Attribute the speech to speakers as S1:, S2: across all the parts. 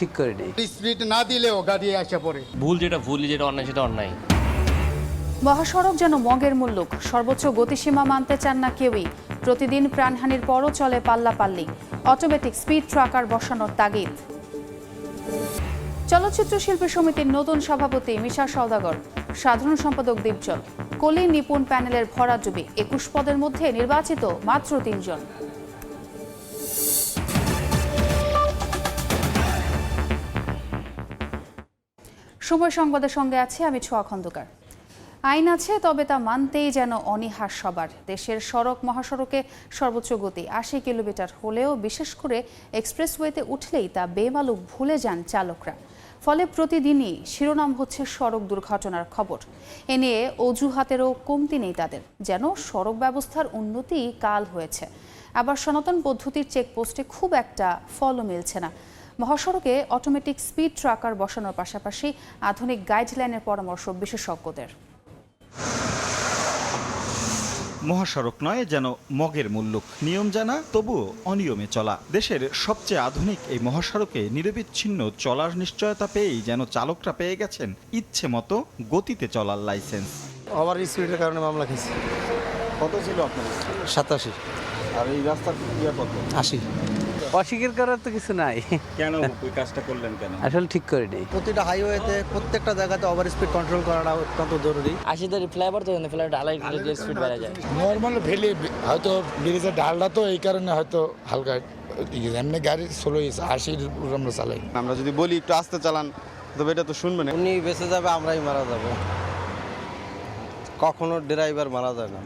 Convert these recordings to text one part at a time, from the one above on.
S1: ঠিক করে নেই।
S2: স্পিড না দিলেও গাড়ি আসে পড়ে।
S3: ভুল যেটা ভুল যেটা অন্যায় সেটা অন্যায়।
S4: মহাসড়ক যেন মগের মুল্লুক সর্বোচ্চ গতিসীমা মানতে চান না কেউই। প্রতিদিন প্রাণহানির পরও চলে পাল্লাপাল্লি। অটোমেটিক স্পিড ট্রাকার বসানোর তাগিদ। চলচ্চিত্র শিল্পী সমিতির নতুন সভাপতি মিশা সওদাগর সাধারণ সম্পাদক দীপজল। কলি নিপুণ প্যানেলের ভরাডুবি একুশ পদের মধ্যে নির্বাচিত মাত্র তিনজন। সময় সংবাদের সঙ্গে আছে, আমি ছোয়া খন্দকার। আইন আছে, তবে তা মানতেই যেন অনীহার সবার। দেশের সড়ক, মহাসড়কে সর্বোচ্চ গতি। আশি কিলোমিটার হলেও বিশেষ করে এক্সপ্রেসওয়েতে উঠলেই তা বেমালুক ভুলে যান চালকরা। ফলে প্রতিদিনই শিরোনাম হচ্ছে সড়ক দুর্ঘটনার খবর। এ নিয়ে অজুহাতেরও কমতি নেই তাদের। যেন সড়ক ব্যবস্থার উন্নতি কাল হয়েছে। আবার সনাতন পদ্ধতির চেকপোস্টে খুব একটা ফলও মিলছে না। মহাসড়কে অটোমেটিক স্পিড ট্রাকার বসানোর পাশাপাশি আধুনিক গাইডলাইনের পরামর্শ বিশেষজ্ঞদের।
S5: মহাসড়ক নয় যেন মগের মুল্লুক। নিয়ম জানা তবুও অনিয়মে চলা। দেশের সবচেয়ে আধুনিক এই মহাসড়কে নিরবিচ্ছিন্ন চলার নিশ্চয়তা পেয়েই যেন চালকরা পেয়ে গেছেন ইচ্ছে মতো গতিতে চলার লাইসেন্স
S6: ওভার স্পিডের কারণে মামলা খেয়েছি।
S5: কত ছিল আপনার?
S6: সাতাশি।
S5: আর এই রাস্তার কত?
S6: আশি।
S1: অস্বীকার করার তো কিছু নাই।
S5: কেন ওই কাজটা করলেন কেন?
S1: আসলে ঠিক করে নেই।
S6: প্রতিটা হাইওয়েতে প্রত্যেকটা জায়গাতে ওভার স্পিড কন্ট্রোল করাটা অত্যন্ত জরুরি।
S7: আশি ধরে ফ্লাইওভার তো ফ্লাইওভার ঢালাই স্পিড বেড়ে যায়।
S8: নর্মাল ভেলি হয়তো ব্রিজের ঢালটা তো এই কারণে হয়তো হালকা এমনি গাড়ি ষোলো আশির উপর আমরা চালাই।
S9: আমরা যদি বলি একটু আস্তে চালান তবে এটা তো শুনবে না
S6: উনি বেঁচে যাবে আমরাই মারা যাব। কখনো ড্রাইভার মারা যায় না।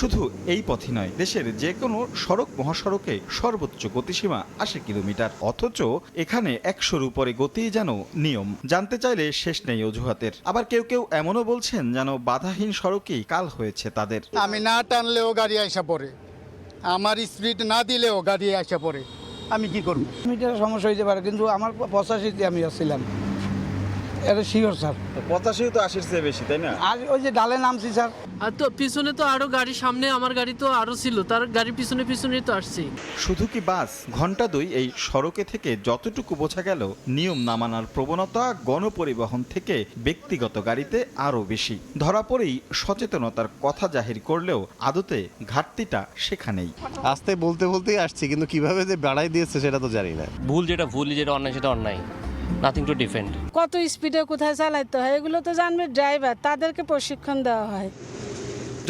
S5: শুধু এই পথই নয় দেশের যে কোনো সড়ক মহাসড়কে সর্বোচ্চ গতিসীমা আশি কিলোমিটার। অথচ এখানে একশোর উপরে গতি যেন নিয়ম। জানতে চাইলে শেষ নেই অজুহাতের। আবার কেউ কেউ এমনও বলছেন যেন বাধাহীন সড়কেই কাল হয়েছে তাদের।
S2: আমি না টানলেও গাড়ি আসে পড়ে। আমার স্পিড না দিলেও গাড়ি আসে পড়ে। আমি কি করব?
S8: মিটার সমস্যা হইতে পারে কিন্তু আমার পঁচাশিতে আমি আসছিলাম। এটা শিওর স্যার
S5: পঁচাশিও তো আশির চেয়ে বেশি তাই না?
S8: আর ওই যে ডালে নামছি স্যার
S10: আর তো পিছনে তো আরও গাড়ি সামনে আমার গাড়ি তো আরও ছিল। তার গাড়ির পিছনে পিছনে তো আসছি
S5: শুধু কি বাস ঘণ্টা দুই এই সড়কে থেকে যতটুকু বোঝা গেল নিয়ম না মানার প্রবণতা গণপরিবহন থেকে ব্যক্তিগত গাড়িতে আরও বেশি। ধরা পড়েই সচেতনতার কথা জাহির করলেও আদতে ঘাটতিটা সেখানেই।
S9: আস্তে বলতে বলতেই আসছি কিন্তু কীভাবে যে বাড়াই দিয়েছে সেটা তো জানি না।
S3: ভুল যেটা ভুল যেটা অন্যায় সেটা অন্যায়। নাথিং টু ডিফেন্ড
S10: কত স্পিডে কোথায় চালাইতে হয় এগুলো তো জানবে ড্রাইভার তাদেরকে প্রশিক্ষণ দেওয়া হয়।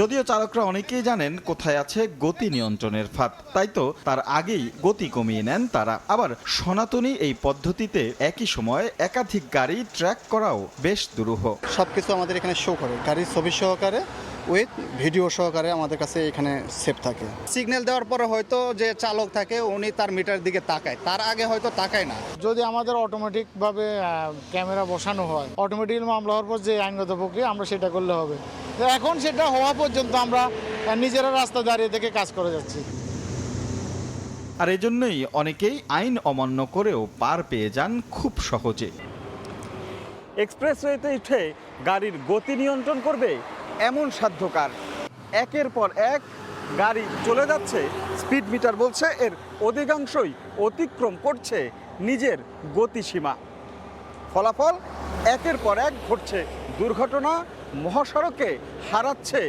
S5: যদিও চালকরা অনেকেই জানেন কোথায় আছে গতি নিয়ন্ত্রণের ফাঁদ তাই তো তার আগেই গতি কমিয়ে নেন তারা। আবার সনাতনী এই পদ্ধতিতে একই সময়ে একাধিক গাড়ি ট্র্যাক করাও বেশ দুরূহ।
S6: সব কিছু আমাদের এখানে শো করে গাড়ির ছবি সহকারে উইথ ভিডিও সহকারে আমাদের কাছে এখানে সেভ থাকে। সিগন্যাল দেওয়ার পরে হয়তো যে চালক থাকে উনি তার মিটার দিকে তাকায়। তার আগে হয়তো তাকায় না।
S8: যদি আমাদের অটোমেটিকভাবে ক্যামেরা বসানো হয় অটোমেটিক মামলা হওয়ার পর যে আইনগত প্রক্রিয়া আমরা সেটা করলে হবে। তো এখন সেটা হওয়া পর্যন্ত আমরা নিজেরা রাস্তা দাঁড়িয়ে থেকে কাজ করে যাচ্ছি।
S5: আর এজন্যই অনেকেই আইন অমান্য করেও পার পেয়ে যান খুব সহজে। এক্সপ্রেসওয়েতে উঠে গাড়ির গতি নিয়ন্ত্রণ করবে এমন সাধ্যকার। একের পর এক গাড়ি চলে যাচ্ছে। স্পিড মিটার বলছে এর অধিকাংশই অতিক্রম করছে নিজের গতিসীমা। ফলাফল, একের পর এক ঘটছে দুর্ঘটনা, মহাসড়কে হারাচ্ছে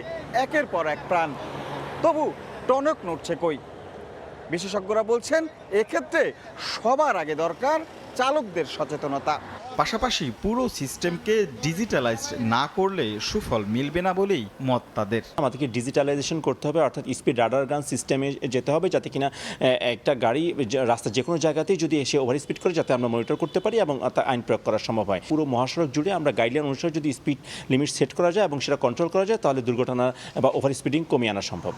S5: একের পর এক প্রাণ। তবু টনক নড়ছে কই? বিশেষজ্ঞরা বলছেন, এক্ষেত্রে সবার আগে দরকার চালকদের সচেতনতা। পাশাপাশি পুরো সিস্টেমকে ডিজিটালাইজ না করলে সুফল মিলবে না বলেই মত তাদের।
S11: আমাদেরকে ডিজিটালাইজেশন করতে হবে অর্থাৎ স্পিড রাডার গান সিস্টেমে যেতে হবে যাতে কিনা একটা গাড়ি রাস্তা যে কোনো জায়গাতেই যদি এসে ওভার স্পিড করে যাতে আমরা মনিটর করতে পারি এবং তা আইন প্রয়োগ করা সম্ভব হয়। পুরো মহাসড়ক জুড়ে আমরা গাইডলাইন অনুসারে যদি স্পিড লিমিট সেট করা যায় এবং সেটা কন্ট্রোল করা যায় তাহলে দুর্ঘটনা বা ওভার স্পিডিং কমিয়ে আনা সম্ভব।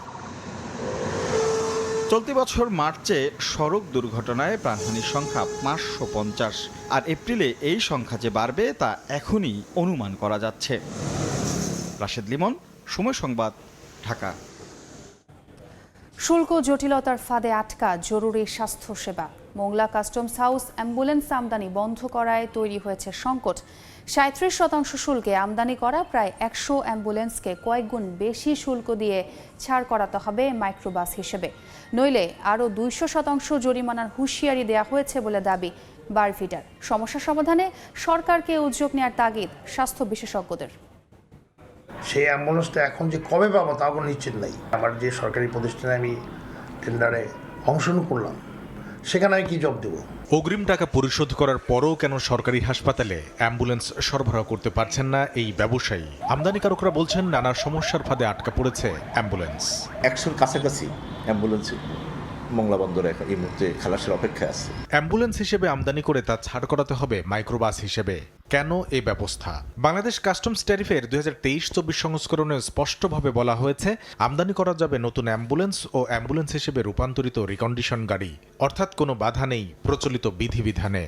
S5: চলতি বছর মার্চে সড়ক দুর্ঘটনায় প্রাণহানির সংখ্যা পাঁচশো পঞ্চাশ। আর এপ্রিলে এই সংখ্যা যে বাড়বে তা এখনই অনুমান করা যাচ্ছে। রাশেদ লিমন, সময় সংবাদ, ঢাকা।
S4: শুল্ক জটিলতার ফাঁদে আটকা জরুরি স্বাস্থ্যসেবা। মোংলা কাস্টমস হাউস অ্যাম্বুলেন্স আমদানি বন্ধ করায় তৈরি হয়েছে সংকট। সাঁত্রিশ শতাংশ শুল্কে আমদানি করা, প্রায় একশো অ্যাম্বুলেন্সকে কয়েকগুণ বেশি শুল্ক দিয়ে ছাড় করাতে হবে মাইক্রোবাস হিসেবে। নইলে আরও দুইশো শতাংশ জরিমানার হুঁশিয়ারি দেওয়া হয়েছে বলে দাবি বারফিটার সমস্যা সমাধানে সরকারকে উদ্যোগ নেওয়ার তাগিদ স্বাস্থ্য বিশেষজ্ঞদের।
S12: সেই অ্যাম্বুলেন্সটা এখন যে কবে পাবো তাও কোনো নিশ্চিত নাই। আমার যে সরকারি প্রতিষ্ঠানে আমি টেন্ডারে অংশগ্রহণ করলাম সেখানে আমি কী জব দেবো?
S13: অগ্রিম টাকা পরিশোধ করার পরও কেন সরকারি হাসপাতালে অ্যাম্বুলেন্স সরবরাহ করতে পারছেন না এই ব্যবসায়ী? আমদানিকারকরা বলছেন নানা সমস্যার ফাঁদে আটকা পড়েছে অ্যাম্বুলেন্স।
S14: একশোর কাছাকাছি অ্যাম্বুলেন্স মংলা বন্দরে এই মুহূর্তে খালাসের অপেক্ষায় আছে।
S13: অ্যাম্বুলেন্স হিসেবে আমদানি করে তা ছাড় করাতে হবে মাইক্রোবাস হিসেবে। কেন এই ব্যবস্থা? বাংলাদেশ কাস্টমস ট্যারিফের দুই হাজার তেইশ চব্বিশ সংস্করণে স্পষ্টভাবে বলা হয়েছে, আমদানি করা যাবে নতুন অ্যাম্বুলেন্স ও অ্যাম্বুলেন্স হিসেবে রূপান্তরিত রিকন্ডিশন গাড়ি। অর্থাৎ কোনো বাধা নেই প্রচলিত বিধিবিধানে।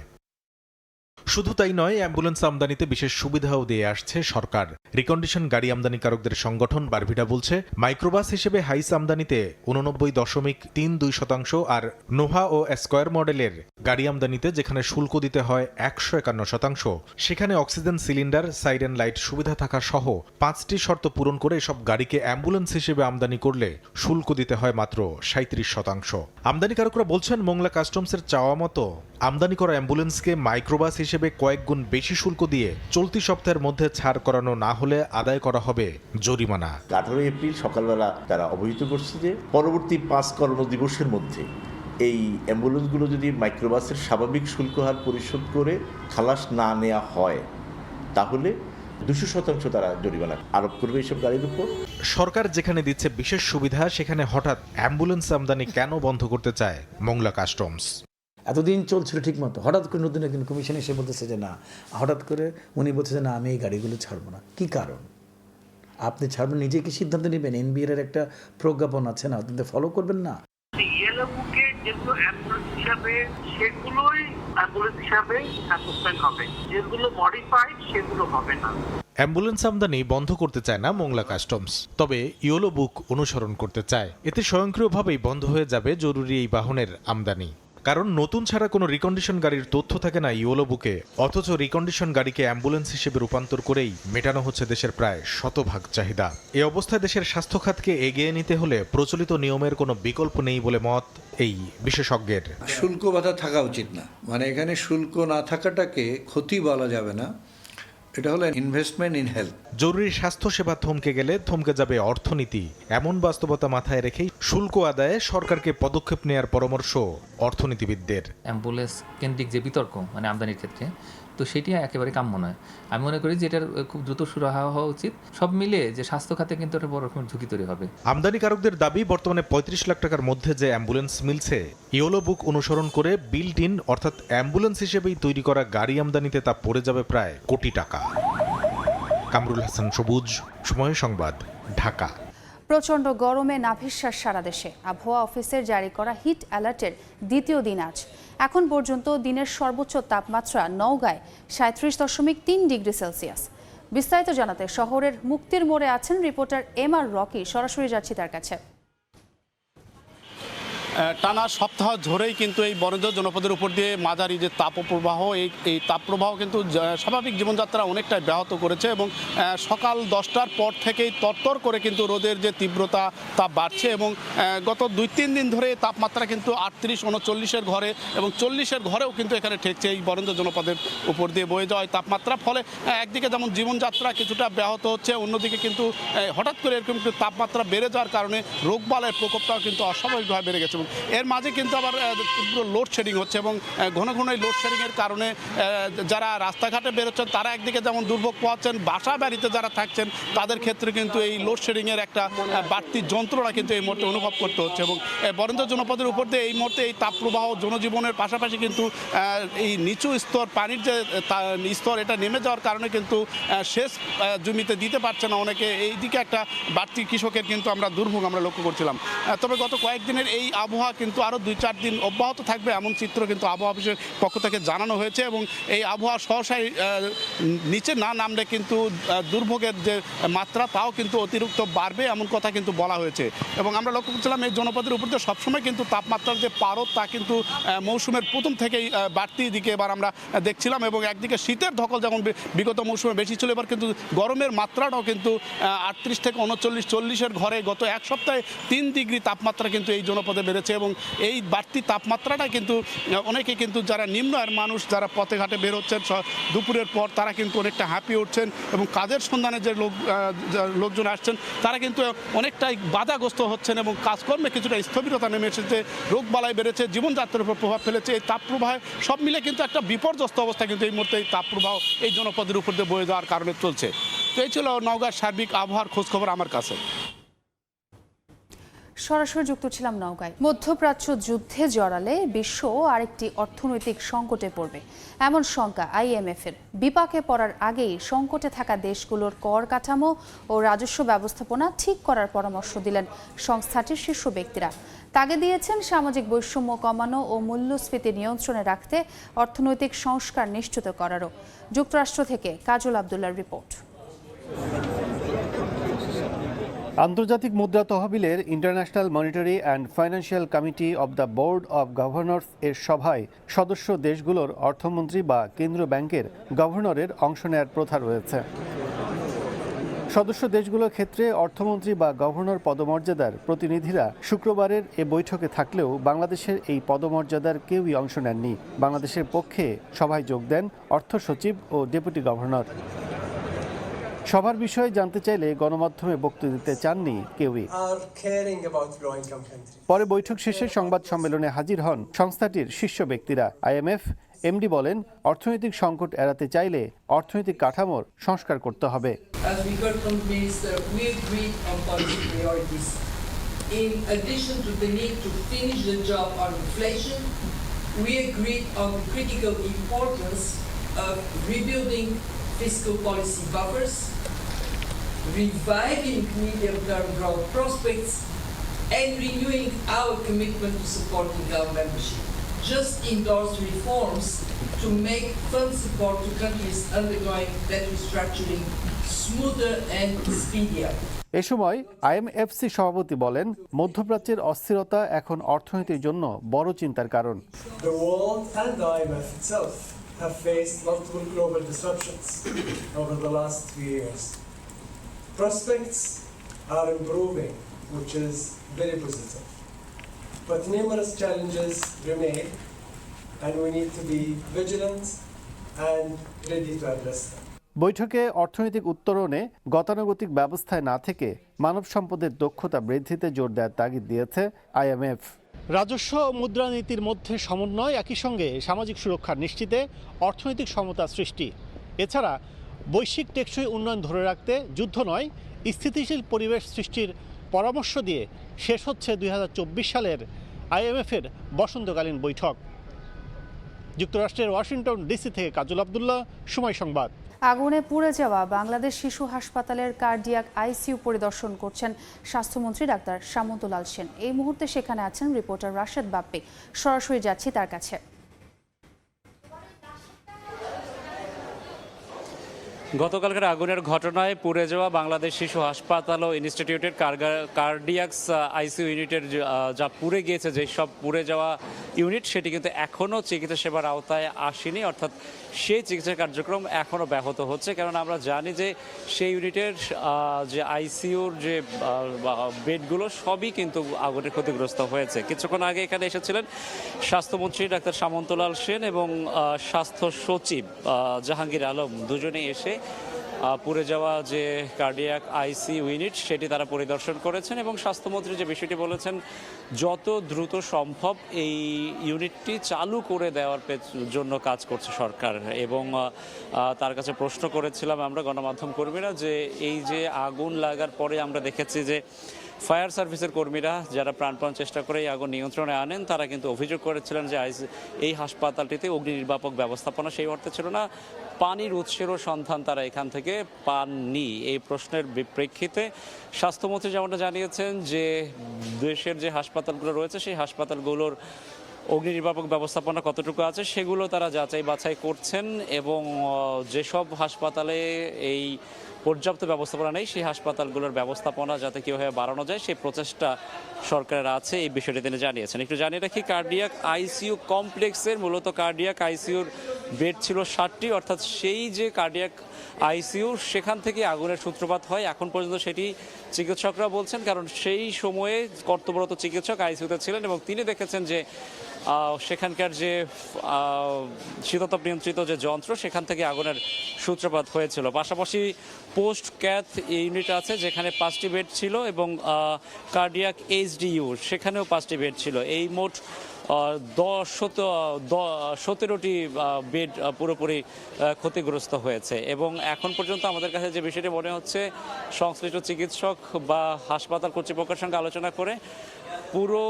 S13: শুধু তাই নয়, অ্যাম্বুলেন্স আমদানিতে বিশেষ সুবিধাও দিয়ে আসছে সরকার। রিকন্ডিশন গাড়ি আমদানিকারকদের সংগঠন বারভিডা বলছে, মাইক্রোবাস হিসেবে হাইস আমদানিতে উননব্বই দশমিক তিন দুই শতাংশ আর নোভা ও স্কোয়ার মডেলের গাড়ি আমদানিতে যেখানে শুল্ক দিতে হয় একশো একান্ন শতাংশ। সেখানে অক্সিজেন সিলিন্ডার, সাইরেন লাইট সুবিধা থাকা সহ পাঁচটি শর্ত পূরণ করে এসব গাড়িকে অ্যাম্বুলেন্স হিসেবে আমদানি করলে শুল্ক দিতে হয় মাত্র সাঁত্রিশ শতাংশ। আমদানিকারকরা বলছেন, মোংলা কাস্টমসের চাওয়া মতো আমদানি করা অ্যাম্বুলেন্সকে মাইক্রোবাস হিসেবে কয়েক গুণ বেশি শুল্ক দিয়ে চলতি সপ্তাহের মধ্যে ছাড় করানো না হলে আদায় করা হবে জরিমানা।
S14: আঠারোই এপ্রিল সকালবেলা তারা অবহিত করছে যে পরবর্তী পাঁচ কর্মদিবসের মধ্যে এই অ্যাম্বুলেন্সগুলো যদি মাইক্রোবাসের স্বাভাবিক শুল্ক হার পরিশোধ করে খালাস না নেওয়া হয় তাহলে দুশো শতাংশ তারা জরিমানা আরোপ করবে এইসব গাড়ির উপর।
S13: সরকার যেখানে দিচ্ছে বিশেষ সুবিধা সেখানে হঠাৎ অ্যাম্বুলেন্স আমদানি কেন বন্ধ করতে চায় মোংলা কাস্টমস?
S15: এতদিন চলছিল ঠিক মতো হঠাৎ করে নতুন একজন কমিশন এসে বলতেছে যে না। হঠাৎ করে উনি বলতেছে না আমি এই গাড়িগুলো ছাড়বো না। কি কারণ? আপনি ছাড়বেন নিজে কি সিদ্ধান্ত নেবেন? এনবিআর এর একটা প্রজ্ঞাপন আছে না আপনি ফলো করবেন না?
S12: ইয়েলো বুকে যেগুলো অ্যাম্বুলেন্স হিসাবে সেগুলোই অ্যাম্বুলেন্স হিসাবে সাসপেন্ড হবে। যেগুলো মডিফাইড সেগুলো হবে না।
S13: অ্যাম্বুলেন্স আমদানি বন্ধ করতে চায় না মোংলা কাস্টমস তবে ইয়োলো বুক অনুসরণ করতে চায়। এতে স্বয়ংক্রিয়ভাবেই বন্ধ হয়ে যাবে জরুরি এই বাহনের আমদানি। কারণ নতুন ছাড়া কোনো রিকন্ডিশন গাড়ির তথ্য থাকে না ইওলো বুকে। অথচ রিকন্ডিশন গাড়িকে অ্যাম্বুলেন্স হিসেবে রূপান্তর করেই মেটানো হচ্ছে দেশের প্রায় শতভাগ চাহিদা। এ অবস্থায় দেশের স্বাস্থ্যখাতকে এগিয়ে নিতে হলে প্রচলিত নিয়মের কোনো বিকল্প নেই বলে মত এই বিশেষজ্ঞের।
S15: শুল্ক বাধা থাকা উচিত না। মানে এখানে শুল্ক না থাকাটাকে ক্ষতি বলা যাবে না। এটা হলো ইনভেস্টমেন্ট ইন হেলথ
S13: জরুরি স্বাস্থ্যসেবা থমকে গেলে থমকে যাবে অর্থনীতি। এমন বাস্তবতা মাথায় রেখেই শুল্ক আদায়ে সরকারকে পদক্ষেপ নেয়ার পরামর্শ অর্থনীতিবিদদের।
S7: অ্যাম্বুলেন্স কেন্দ্রিক যে বিতর্ক মানে আমদানির ক্ষেত্রে তো সেটি একেবারে কাম্য নয়। আমি মনে করি যে এটার খুব দ্রুত শুরু হওয়া হওয়া উচিত। সব মিলে যে স্বাস্থ্য খাতে কিন্তু একটা বড় রকমের ঝুঁকি তৈরি হবে।
S13: আমদানিকারকদের দাবি বর্তমানে পঁয়ত্রিশ লাখ টাকার মধ্যে যে অ্যাম্বুলেন্স মিলছে ইয়োলো বুক অনুসরণ করে বিল্ট ইন অর্থাৎ অ্যাম্বুলেন্স হিসেবেই তৈরি করা গাড়ি আমদানিতে তা পড়ে যাবে প্রায় কোটি টাকা। কামরুল হাসান সবুজ সময় সংবাদ ঢাকা।
S4: প্রচণ্ড গরমে নাভিশ্বাস সারা দেশে। আবহাওয়া অফিসের জারি করা হিট অ্যালার্টের দ্বিতীয় দিন আজ। এখন পর্যন্ত দিনের সর্বোচ্চ তাপমাত্রা নওগাঁয় সাঁত্রিশ দশমিক তিন ডিগ্রি সেলসিয়াস। বিস্তারিত জানাতে শহরের মুক্তির মোড়ে আছেন রিপোর্টার এম আর রকি, সরাসরি যাচ্ছি তার কাছে।
S16: টানা সপ্তাহ ধরেই কিন্তু এই বরেন্দ্র জনপদের উপর দিয়ে মাঝারি যে তাপপ্রবাহ, এই এই তাপপ্রবাহ কিন্তু স্বাভাবিক জীবনযাত্রা অনেকটাই ব্যাহত করেছে এবং সকাল দশটার পর থেকেই তরতর করে কিন্তু রোদের যে তীব্রতা তা বাড়ছে এবং গত দুই তিন দিন ধরে তাপমাত্রা কিন্তু আটত্রিশ, উনচল্লিশের ঘরে এবং চল্লিশের ঘরেও কিন্তু এখানে ঠেকছে এই বরেন্দ্র জনপদের উপর দিয়ে বয়ে যাওয়া তাপমাত্রা। ফলে একদিকে যেমন জীবনযাত্রা কিছুটা ব্যাহত হচ্ছে, অন্যদিকে কিন্তু হঠাৎ করে এরকম তাপমাত্রা বেড়ে যাওয়ার কারণে রোগবালের প্রকোপটাও কিন্তু অস্বাভাবিকভাবে বেড়ে গেছে এবং এর মাঝে কিন্তু আবার তীব্র লোডশেডিং হচ্ছে এবং ঘন ঘন এই লোডশেডিংয়ের কারণে যারা রাস্তাঘাটে বেরোচ্ছেন, তারা একদিকে যেমন দুর্ভোগ পাচ্ছেন বাসা বাড়িতে যারা থাকছেন, তাদের ক্ষেত্রে কিন্তু এই লোডশেডিংয়ের একটা বাড়তি যন্ত্রণা কিন্তু এই মুহূর্তে অনুভব করতে হচ্ছে এবং বরেন্দ্র জনপদের উপর দিয়ে এই মুহূর্তে এই তাপপ্রবাহ জনজীবনের পাশাপাশি কিন্তু এই নিচু স্তর, পানির যে স্তর, এটা নেমে যাওয়ার কারণে কিন্তু সেচ জমিতে দিতে পারছে না অনেকে। এই দিকে একটা বাড়তি কৃষকের কিন্তু আমরা দুর্ভোগ আমরা লক্ষ্য করছিলাম। তবে গত কয়েকদিনের এই আবহাওয়া আবহাওয়া কিন্তু আরও দুই চার দিন অব্যাহত থাকবে এমন চিত্র কিন্তু আবহাওয়া অফিসের পক্ষ থেকে জানানো হয়েছে এবং এই আবহাওয়া সহসাই নিচে না নামলে কিন্তু দুর্ভোগের যে মাত্রা তাও কিন্তু অতিরিক্ত বাড়বে এমন কথা কিন্তু বলা হয়েছে। এবং আমরা লক্ষ্য করছিলাম এই জনপদের উপর দিয়ে সবসময় কিন্তু তাপমাত্রার যে পারদ তা কিন্তু মৌসুমের প্রথম থেকেই বাড়তি দিকে এবার আমরা দেখছিলাম এবং একদিকে শীতের ধকল যেমন বিগত মৌসুমে বেশি ছিল, এবার কিন্তু গরমের মাত্রাটাও কিন্তু আটত্রিশ থেকে উনচল্লিশ, চল্লিশের ঘরে গত এক সপ্তাহে তিন ডিগ্রি তাপমাত্রা কিন্তু এই জনপদে বেড়েছে এবং এই বাড়তি তাপমাত্রাটা কিন্তু, অনেকে কিন্তু যারা নিম্ন আয়ের মানুষ, যারা পথে ঘাটে বের হচ্ছেন দুপুরের পর তারা কিন্তু অনেকটা হাঁপিয়ে উঠছেন এবং কাজের সন্ধানে যে লোক লোকজন আসছেন, তারা কিন্তু অনেকটাই বাধাগ্রস্ত হচ্ছেন এবং কাজকর্মে কিছুটা স্থবিরতা নেমে এসেছে, রোগবালাই বেড়েছে, জীবনযাত্রার উপর প্রভাব ফেলেছে, এই তাপপ্রবাহে সব মিলে কিন্তু একটা বিপর্যস্ত অবস্থা কিন্তু এই মুহূর্তে এই তাপপ্রবাহ এই জনপদের উপর দিয়ে বয়ে যাওয়ার কারণে চলছে। তো এই ছিল নওগাঁর সার্বিক আবহাওয়ার খোঁজখবর আমার কাছে।
S4: সরাসরি যুক্ত ছিলাম নওগাঁয়। মধ্যপ্রাচ্য যুদ্ধে জড়ালে বিশ্ব আরেকটি অর্থনৈতিক সংকটে পড়বে। এমন শঙ্কা আইএমএফ এর বিপাকে পড়ার আগেই সংকটে থাকা দেশগুলোর কর কাঠামো ও রাজস্ব ব্যবস্থাপনা ঠিক করার পরামর্শ দিলেন সংস্থাটির শীর্ষ ব্যক্তিরা। তাগে দিয়েছেন সামাজিক বৈষম্য কমানো ও মূল্যস্ফীতি নিয়ন্ত্রণে রাখতে অর্থনৈতিক সংস্কার নিশ্চিত করারও। যুক্তরাষ্ট্র থেকে কাজল আবদুল্লার রিপোর্ট।
S17: আন্তর্জাতিক মুদ্রা তহবিলের international monetary and financial committee of the board of governors এর সভায় সদস্য দেশগুলোর অর্থমন্ত্রী বা কেন্দ্রীয় ব্যাংকের গভর্নরের অংশ নেয়ার প্রথা রয়েছে। সদস্য দেশগুলোর ক্ষেত্রে অর্থমন্ত্রী বা গভর্নর পদমর্যাদার প্রতিনিধিরা শুক্রবারের এ বৈঠকে থাকলেও বাংলাদেশের এই পদমর্যাদার কেউই অংশ নেননি। বাংলাদেশের পক্ষে সভায় যোগ দেন অর্থ সচিব ও ডেপুটি গভর্নর। সবার বিষয়ে জানতে চাইলে গণমাধ্যমে বক্তৃতা দিতে চাননি কেউই। পরে বৈঠক শেষে সংবাদ সম্মেলনে হাজির হন সংস্থাটির শীর্ষ ব্যক্তিরা। আইএমএফ এমডি বলেন অর্থনৈতিক সংকট এড়াতে চাইলে অর্থনৈতিক কাঠামোর সংস্কার করতে হবে।
S18: We agreed on the critical importance of rebuilding fiscal policy buffers, reviving medium-term growth prospects, and renewing our commitment to supporting our membership. Just endorse reforms to make fund support to countries undergoing debt restructuring smoother and speedier.
S17: এ সময় আইএমএফসি সভাপতি বলেন মধ্যপ্রাচ্যের অস্থিরতা এখন অর্থনীতির জন্য বড় চিন্তার কারণ
S19: Have faced multiple global disruptions over the last few years. Prospects are improving, which is very positive. But numerous challenges remain, and we need to be vigilant and ready to address them.
S17: বৈঠকে অর্থনৈতিক উত্তরণে গতানুগতিক ব্যবস্থায় না থেকে মানব সম্পদের দক্ষতা বৃদ্ধিতে জোর দেওয়ার তাগিদ দিয়েছে আইএমএফ রাজস্ব মুদ্রানীতির মধ্যে সমন্বয় একই সঙ্গে সামাজিক সুরক্ষা নিশ্চিতে অর্থনৈতিক সমতা সৃষ্টি। এছাড়া বৈশ্বিক টেকসই উন্নয়ন ধরে রাখতে যুদ্ধ নয়, স্থিতিশীল পরিবেশ সৃষ্টির পরামর্শ দিয়ে শেষ হচ্ছে দুই হাজার চব্বিশ সালের আইএমএফের বসন্তকালীন বৈঠক। যুক্তরাষ্ট্রের ওয়াশিংটন ডিসি থেকে কাজল আবদুল্লাহ, সময় সংবাদ।
S4: আগুনে পুড়ে যাওয়া বাংলাদেশ শিশু হাসপাতালের কার্ডিয়াক আইসিইউ পরিদর্শন করছেন স্বাস্থ্যমন্ত্রী ডাক্তার সামন্তলাল সেন। এই মুহূর্তে সেখানে আছেন রিপোর্টার রাশেদ বাপ্পি। সরাসরি যাচ্ছি তার কাছে।
S20: গতকালকের আগুনের ঘটনায় পুড়ে যাওয়া বাংলাদেশ শিশু হাসপাতাল ও ইনস্টিটিউটের কার্ডিয়াক্স আইসিইউ ইউনিটের যে, পুড়ে গিয়েছে যেই সব পুড়ে যাওয়া ইউনিট সেটি কিন্তু এখনও চিকিৎসা সেবার আওতায় আসেনি। অর্থাৎ সেই চিকিৎসা কার্যক্রম এখনও ব্যাহত হচ্ছে, কারণ আমরা জানি যে সেই ইউনিটের যে আইসিউর যে বেডগুলো সবই কিন্তু আগুনে ক্ষতিগ্রস্ত হয়েছে। কিছুক্ষণ আগে এখানে এসেছিলেন স্বাস্থ্যমন্ত্রী ডাক্তার সামন্তলাল সেন এবং স্বাস্থ্য সচিব জাহাঙ্গীর আলম। দুজনেই এসে পুড়ে যাওয়া যে কার্ডিয়াক আইসি ইউনিট সেটি তারা পরিদর্শন করেছেন এবং স্বাস্থ্যমন্ত্রী যে বিষয়টি বলেছেন, যত দ্রুত সম্ভব এই ইউনিটটি চালু করে দেওয়ার জন্য কাজ করছে সরকার। এবং তার কাছে প্রশ্ন করেছিলাম আমরা, গণমাধ্যম কর্মীরা, যে এই যে আগুন লাগার পরে আমরা দেখেছি যে ফায়ার সার্ভিসের কর্মীরা, যারা প্রাণপণ চেষ্টা করে এই আগুন নিয়ন্ত্রণে আনেন, তারা কিন্তু অভিযোগ করেছিলেন যে এই হাসপাতালটিতে অগ্নি নির্বাপক ব্যবস্থাপনা সেই অর্থে ছিল না। পানির উৎসেরও সন্ধান তারা এখান থেকে পাননি। এই প্রশ্নের বিপ্রেক্ষিতে স্বাস্থ্যমন্ত্রী যেমনটা জানিয়েছেন যে, দেশের যে হাসপাতালগুলো রয়েছে, সেই হাসপাতালগুলোর অগ্নি নির্বাপক ব্যবস্থাপনা কতটুকু আছে, সেগুলো তারা যাচাই বাছাই করছেন এবং যেসব হাসপাতালে এই পর্যাপ্ত ব্যবস্থাপনা নেই, সেই হাসপাতালগুলোর ব্যবস্থাপনা যাতে কীভাবে বাড়ানো যায়, সেই প্রচেষ্টা সরকারের আছে, এই বিষয়টি তিনি জানিয়েছেন। একটু জানিয়ে রাখি কার্ডিয়াক আইসিইউ কমপ্লেক্সের মূলত কার্ডিয়াক আইসিইউর বেড ছিল ষাটটি, অর্থাৎ সেই যে কার্ডিয়াক আইসিইউ সেখান থেকে আগুনের সূত্রপাত হয়। এখন পর্যন্ত সেটি চিকিৎসকরা বলছেন, কারণ সেই সময়ে কর্তব্যরত চিকিৎসক আইসিইউতে ছিলেন এবং তিনি দেখেছেন যে সেখানকার যে শীততাপ নিয়ন্ত্রিত যে যন্ত্র, সেখান থেকে আগুনের সূত্রপাত হয়েছিল। পাশাপাশি পোস্ট ক্যাথ ইউনিট আছে, যেখানে পাঁচটি বেড ছিল এবং কার্ডিয়াক এইচডিইউ, সেখানেও পাঁচটি বেড ছিল। এই মোট দশ শত সতেরোটি বেড পুরোপুরি ক্ষতিগ্রস্ত হয়েছে। এবং এখন পর্যন্ত আমাদের কাছে যে বিষয়টি মনে হচ্ছে, সংশ্লিষ্ট চিকিৎসক বা হাসপাতাল কর্তৃপক্ষের সঙ্গে আলোচনা করে পুরো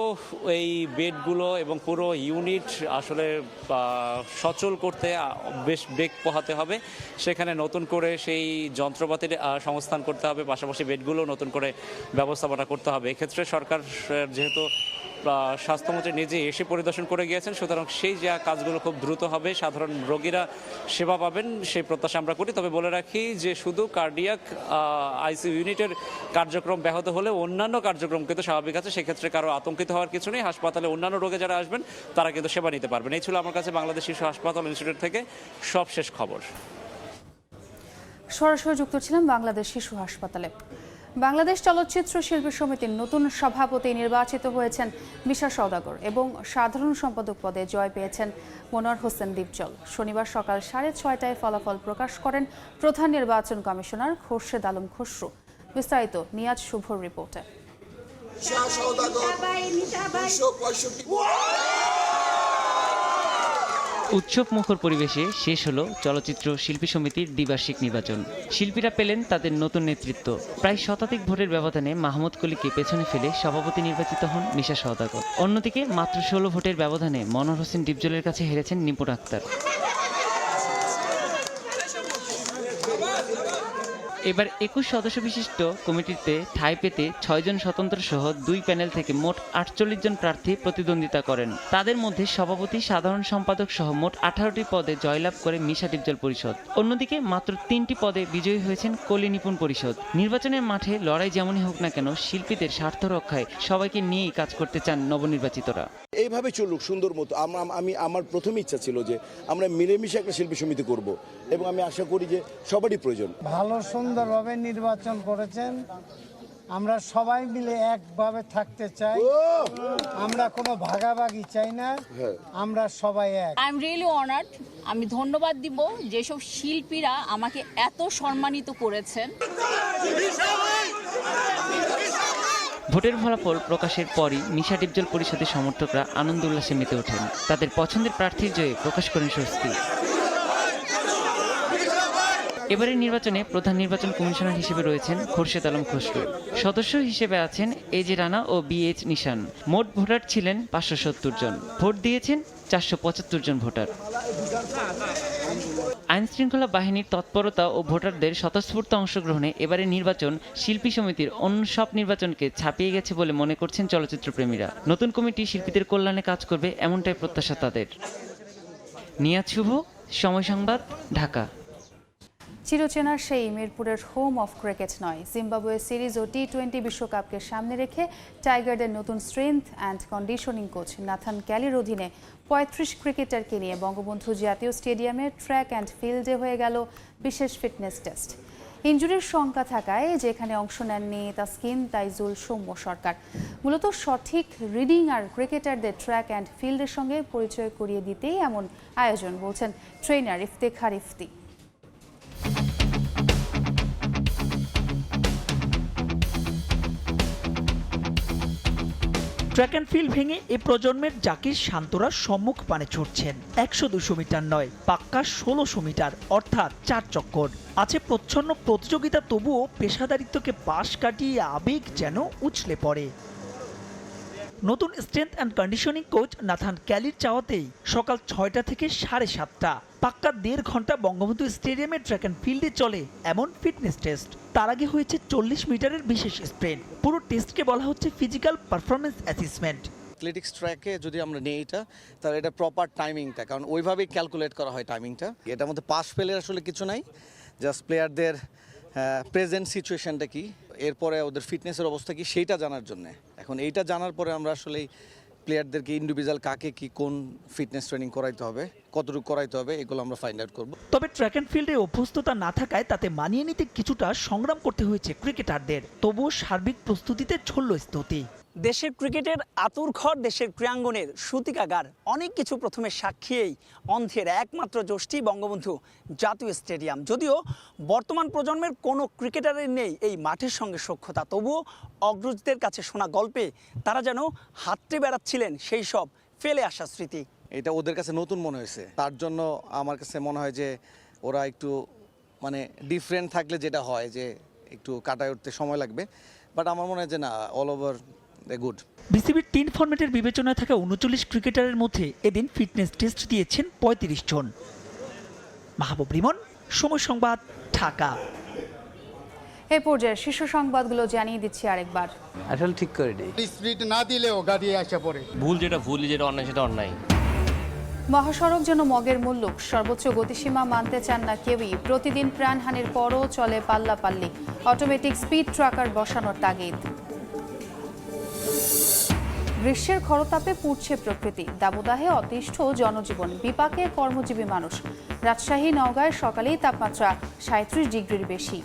S20: এই বেডগুলো এবং পুরো ইউনিট আসলে সচল করতে বেশ বেগ পোহাতে হবে। সেখানে নতুন করে সেই যন্ত্রপাতির সংস্থান করতে হবে। পাশাপাশি বেডগুলো নতুন করে ব্যবস্থাপনা করতে হবে। এক্ষেত্রে সরকার যেহেতু স্বাস্থ্যমন্ত্রী নিজে এসে পরিদর্শন করে গিয়েছেন। সুতরাং সেই যা কাজগুলো খুব দ্রুত হবে, সাধারণ রোগীরা সেবা পাবেন, সেই প্রত্যাশা আমরা করি। তবে বলে রাখি যে শুধু কার্ডিয়াক আইসিইউ ইউনিটের কার্যক্রম ব্যাহত হলে অন্যান্য কার্যক্রম কিন্তু স্বাভাবিক আছে। সেক্ষেত্রে কারও আতঙ্কিত হওয়ার কিছু নেই। হাসপাতালে অন্যান্য রোগে যারা আসবেন, তারা কিন্তু সেবা নিতে পারবেন। এই ছিল আমার কাছে বাংলাদেশ শিশু হাসপাতাল ইনস্টিটিউট থেকে সব শেষ খবর।
S4: সরাসরি যুক্ত ছিলাম বাংলাদেশ শিশু হাসপাতালে। বাংলাদেশ চলচ্চিত্র শিল্পী সমিতির নতুন সভাপতি নির্বাচিত হয়েছেন মিশা সওদাগর এবং সাধারণ সম্পাদক পদে জয় পেয়েছেন মনোয়ার হোসেন দীপজল। শনিবার সকাল সাড়ে ছয়টায় ফলাফল প্রকাশ করেন প্রধান নির্বাচন কমিশনার খোরশেদ আলম খসরু। বিস্তারিত নিয়াজ শুভর রিপোর্টে।
S21: উৎসব মুখর পরিবেশে শেষ হলো চলচ্চিত্র শিল্পী সমিতির দ্বিবার্ষিক নির্বাচন। শিল্পীরা পেলেন তাদের নতুন নেতৃত্ব। প্রায় শতাধিক ভোটের ব্যবধানে মাহমুদ কলিকে পেছনে ফেলে সভাপতি নির্বাচিত হন মিশা সওদাগর। অন্যদিকে মাত্র ষোলো ভোটের ব্যবধানে মনোহর হোসেন ডিপজলের কাছে হেরেছেন নিপুণ আক্তার। এবার একুশ সদস্য বিশিষ্ট কমিটিতে ঠাঁই পেতে ছয়জন স্বতন্ত্র সহ দুই প্যানেল থেকে মোট আটচল্লিশ জন প্রার্থী প্রতিদ্বন্দ্বিতা করেন। তাদের মধ্যে সভাপতি, সাধারণ সম্পাদক সহ মোট আঠারোটি পদে জয়লাভ করে মিশা ডিপজল পরিষদ। অন্যদিকে মাত্র তিনটি পদে বিজয়ী হয়েছেন কলি নিপুণ পরিষদ। নির্বাচনের মাঠে লড়াই যেমনই হোক না কেন, শিল্পীদের স্বার্থ রক্ষায় সবাইকে নিয়েই কাজ করতে চান নবনির্বাচিতরা।
S22: এইভাবে চলুক, সুন্দর মতো। আমি আমার প্রথম ইচ্ছা ছিল যে আমরা মিলেমিশে একটা শিল্পী সমিতি করব। এবং আমি আশা করি যে সবারই প্রয়োজন।
S8: ভালো সুন্দরভাবে নির্বাচন করেছেন। আমরা সবাই মিলে একভাবে থাকতে চাই। আমরা কোনো ভাগাভাগি চাই না। আমরা সবাই এক।
S23: আই এম রিয়েলি অনার্ড আমি ধন্যবাদ দিব যেসব শিল্পীরা আমাকে এত সম্মানিত করেছেন।
S21: ভোটের ফলাফল প্রকাশের পরই মিশা ডিপজল পরিষদের সমর্থকরা আনন্দ উল্লাসে মেতে ওঠেন। তাদের পছন্দের প্রার্থীর জয়ে প্রকাশ করেন স্বস্তি। এবারের নির্বাচনে প্রধান নির্বাচন কমিশনার হিসেবে রয়েছেন খোরশেদ আলম খসরু। সদস্য হিসেবে আছেন এজে রানা ও বি এইচ নিশান। মোট ভোটার ছিলেন পাঁচশো সত্তর জন। ভোট দিয়েছেন চারশো পঁচাত্তর জন ভোটার। আইন শৃঙ্খলা বাহিনীর তৎপরতা ও ভোটারদের স্বতঃস্ফূর্ত অংশগ্রহণে এবারে নির্বাচন শিল্পী সমিতির অন্য সব নির্বাচনকে ছাপিয়ে গেছে বলে মনে করছেন চলচ্চিত্র প্রেমীরা নতুন কমিটি শিল্পীদের কল্যাণে কাজ করবে এমনটাই প্রত্যাশা তাদের। নিয়াজ শুভ, সময় সংবাদ, ঢাকা।
S4: চিরচেনার সেই মিরপুরের হোম অফ ক্রিকেট নয়। জিম্বাবুয়ে সিরিজ ও টি টোয়েন্টি বিশ্বকাপকে সামনে রেখে টাইগারদের নতুন strength and conditioning coach Nathan ক্যালির অধীনে পঁয়ত্রিশ ক্রিকেটারকে নিয়ে বঙ্গবন্ধু জাতীয় স্টেডিয়ামে ট্র্যাক অ্যান্ড ফিল্ডে হয়ে গেল বিশেষ ফিটনেস টেস্ট ইঞ্জুরির শঙ্কা থাকায় যেখানে অংশ নেননি তা তাসকিন, তাইজুল সৌম্য সরকার। মূলত সঠিক রিডিং আর ক্রিকেটারদের ট্র্যাক অ্যান্ড ফিল্ডের সঙ্গে পরিচয় করিয়ে দিতেই এমন আয়োজন বলছেন trainer Iftekhar Ifti.
S24: Track and field ভেঙে এ প্রজন্মের জাকির শান্তরা সম্মুখ পানে ছুটছেন। একশো দুশো মিটার নয়, পাক্কা ষোলোশো মিটার, অর্থাৎ চার চক্কর। আছে প্রচ্ছন্ন প্রতিযোগিতা, তবুও পেশাদারিত্বকে পাশ কাটিয়ে আবেগ যেন উছলে পড়ে। নতুন strength and conditioning coach Nathan ক্যালির চাওয়াতেই সকাল ছয়টা থেকে সাড়ে সাতটা। পাক্কা দেড় ঘণ্টা বঙ্গবন্ধু স্টেডিয়ামের ট্র্যাক অ্যান্ড ফিল্ডে চলে এমন ফিটনেস টেস্ট তার আগে হয়েছে চল্লিশ মিটারের বিশেষ স্প্রিন্ট পুরো টেস্টকে বলা হচ্ছে ফিজিক্যাল পারফরমেন্স অ্যাসেসমেন্ট
S25: অ্যাথলেটিক্স ট্র্যাকে যদি আমরা নিই এটা, তাহলে এটা প্রপার টাইমিংটা কারণ ওইভাবেই ক্যালকুলেট করা হয় টাইমিংটা এটার মধ্যে পাস ফেলের আসলে কিছু নাই জাস্ট প্লেয়ারদের প্রেজেন্ট সিচুয়েশনটা কি? এরপরে ওদের ফিটনেসের অবস্থা কি? সেইটা জানার জন্য। এখন এইটা জানার পরে আমরা আসলে প্লেয়ারদেরকে ইন্ডিভিজুয়াল কাকে কি কোন ফিটনেস ট্রেনিং করাইতে হবে, কতটুকু করাইতে হবে, এগুলো আমরা ফাইন্ড আউট করব।
S24: তবে ট্র্যাক অ্যান্ড ফিল্ডে অভ্যস্ততা না থাকায় তাতে মানিয়ে নিতে কিছুটা সংগ্রাম করতে হয়েছে ক্রিকেটারদের। তবুও সার্বিক প্রস্তুতিতে ছড়ল স্তুতি
S26: দেশের ক্রিকেটের আতুরঘর দেশের ক্রীড়াঙ্গনের সূতিকাগার। অনেক কিছু প্রথমে সাক্ষীই অন্ধের একমাত্র যষ্টি বঙ্গবন্ধু জাতীয় স্টেডিয়াম। যদিও বর্তমান প্রজন্মের কোনো ক্রিকেটারের নেই এই মাঠের সঙ্গে সখ্যতা। তবুও অগ্রজদের কাছে শোনা গল্পে তারা যেন হাতড়ে বেড়াচ্ছিলেন সেই সব ফেলে আসা স্মৃতি।
S25: এটা ওদের কাছে নতুন মনে হয়েছে। তার জন্য আমার কাছে মনে হয় যে ওরা একটু মানে ডিফারেন্ট থাকলে যেটা হয় যে একটু কাটায় উঠতে সময় লাগবে। বাট আমার মনে হয় যে না অল ওভার গুড
S24: বিসিবির তিন ফরম্যাটের বিবেচনায় থাকা উনচল্লিশ ক্রিকেটারের মধ্যে এদিন ফিটনেস টেস্ট দিয়েছেন পঁয়ত্রিশ জন। মাহবুব রিমন সময় সংবাদ ঢাকা।
S4: এই পর্যায়ে শীর্ষ সংবাদগুলো জানিয়ে দিচ্ছি আরেকবার।
S15: আসলে ঠিক করে দিই
S8: স্পিড না দিলেও গাড়ি আসা পড়ে।
S3: ভুল যেটা ভুল যেটা অন্যায় সেটা অন্যায়।
S4: মহাসড়ক যেন মগের মুল্লুক সর্বোচ্চ গতিসীমা মানতে চান না কেউই। প্রতিদিন প্রাণহানির পরও চলে পাল্লাপাল্লি। অটোমেটিক স্পিড ট্রাকার বসানোর তাগিদ। গ্রীষ্মের খরতাপে পুড়ছে প্রকৃতি। দাবদাহে অতিষ্ঠ জনজীবন। বিপাকে কর্মজীবী মানুষ। রাজশাহী, নওগাঁয় সকালেই তাপমাত্রা সাঁত্রিশ ডিগ্রির বেশি।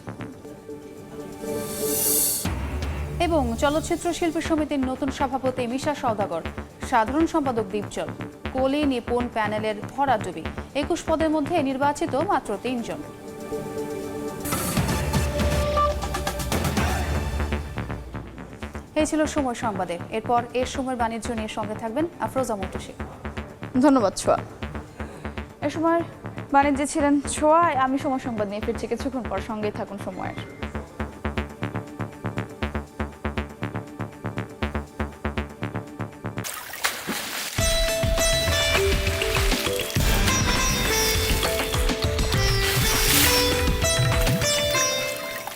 S4: এবং চলচ্চিত্র শিল্পী সমিতির নতুন সভাপতি মিশা সওদাগর। সাধারণ সম্পাদক দীপজল কোলি, নিপুণ প্যানেলের ভরাডুবি একুশ পদের মধ্যে নির্বাচিত মাত্র তিনজন। এই ছিল সময় সংবাদে। এরপর এর সময় বাণিজ্য নিয়ে সঙ্গে থাকবেন আফরোজা মুর্তসী।
S27: ধন্যবাদ ছোয়া। এ সময় বাণিজ্যে ছিলেন ছোয়া আমি সময় সংবাদ নিয়ে ফিরছি কিছুক্ষণ পর। সঙ্গে থাকুন সময়ের।